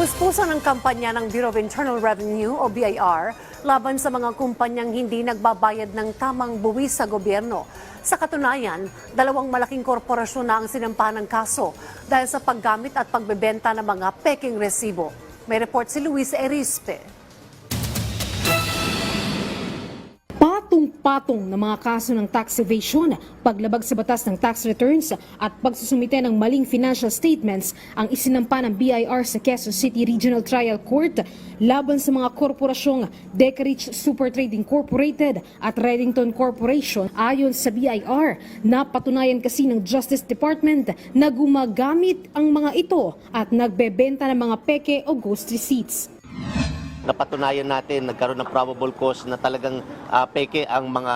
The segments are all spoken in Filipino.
Puspusan ng kampanya ng Bureau of Internal Revenue o BIR laban sa mga kumpanyang hindi nagbabayad ng tamang buwis sa gobyerno. Sa katunayan, dalawang malaking korporasyon na ang sinampa ng kaso dahil sa paggamit at pagbebenta ng mga peking resibo. May report si Luis Erispe. Patong-patong na mga kaso ng tax evasion, paglabag sa batas ng tax returns at pagsusumite ng maling financial statements ang isinampa ng BIR sa Quezon City Regional Trial Court laban sa mga korporasyong Decarich Super Trading Incorporated at Reddington Corporation ayon sa BIR. Napatunayan kasi ng Justice Department na gumagamit ang mga ito at nagbebenta ng mga peke o ghost receipts. Napatunayan natin, nagkaroon ng probable cause na talagang ah, peke ang mga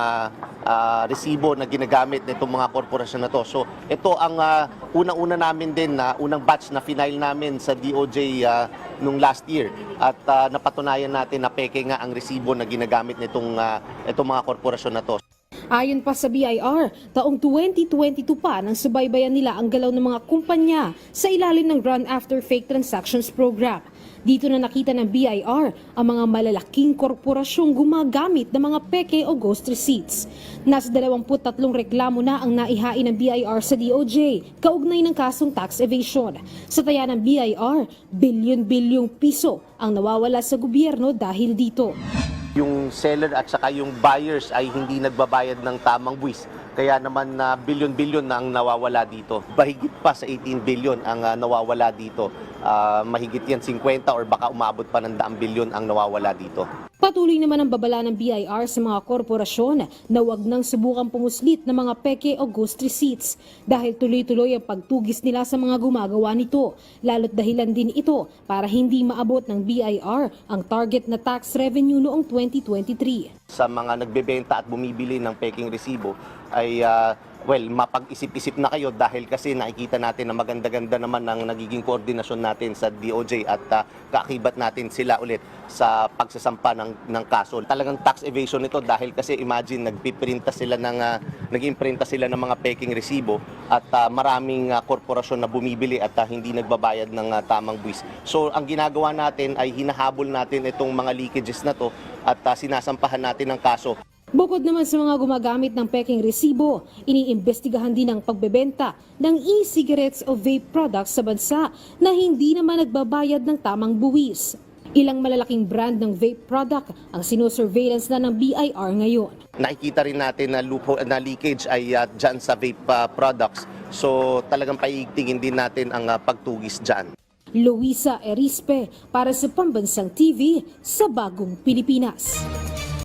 ah, resibo na ginagamit nitong mga korporasyon na to. So ito ang ah, unang-una namin din na unang batch na final namin sa DOJ ah, nung last year at ah, napatunayan natin na peke nga ang resibo na ginagamit nitong ah, itong mga korporasyon na to. Ayon pa sa BIR, taong 2022 pa nang subaybayan nila ang galaw ng mga kumpanya sa ilalim ng Run After Fake Transactions Program. Dito na nakita ng BIR ang mga malalaking korporasyong gumagamit ng mga peke o ghost receipts. Nasa 23 reklamo na ang naihain ng BIR sa DOJ, kaugnay ng kasong tax evasion. Sa taya ng BIR, bilyon-bilyong piso ang nawawala sa gobyerno dahil dito. yung seller at saka yung buyers ay hindi nagbabayad ng tamang buwis. Kaya naman na bilyon-bilyon na ang nawawala dito. Mahigit pa sa 18 billion ang ah, nawawala dito. Ah, mahigit yan 50 or baka umabot pa ng daang bilyon ang nawawala dito. Patuloy naman ang babala ng BIR sa mga korporasyon na huwag nang subukang pumuslit ng mga peke o ghost receipts dahil tuloy-tuloy ang pagtugis nila sa mga gumagawa nito. Lalo't dahilan din ito para hindi maabot ng BIR ang target na tax revenue noong 2023. Sa mga nagbebenta at bumibili ng peking resibo ay ah, well, mapag-isip-isip na kayo dahil kasi nakikita natin na maganda-ganda naman ang nagiging koordinasyon natin sa DOJ at ah, kaakibat natin sila ulit sa pagsasampa ng, ng kaso. Talagang tax evasion ito dahil kasi imagine nagpiprinta sila ng uh, nag-imprinta sila ng mga peking resibo at ah, maraming ah, korporasyon na bumibili at ah, hindi nagbabayad ng ah, tamang buwis. So ang ginagawa natin ay hinahabol natin itong mga leakages na to at ah, sinasampahan natin ng kaso. Bukod naman sa mga gumagamit ng peking resibo, iniimbestigahan din ang pagbebenta ng e-cigarettes o vape products sa bansa na hindi naman nagbabayad ng tamang buwis. Ilang malalaking brand ng vape product ang sinusurveillance na ng BIR ngayon. Nakikita rin natin na loophole na leakage ay uh, dyan sa vape ah, products. So talagang paigtingin din natin ang ah, pagtugis dyan. Luisa Erispe para sa Pambansang TV sa Bagong Pilipinas.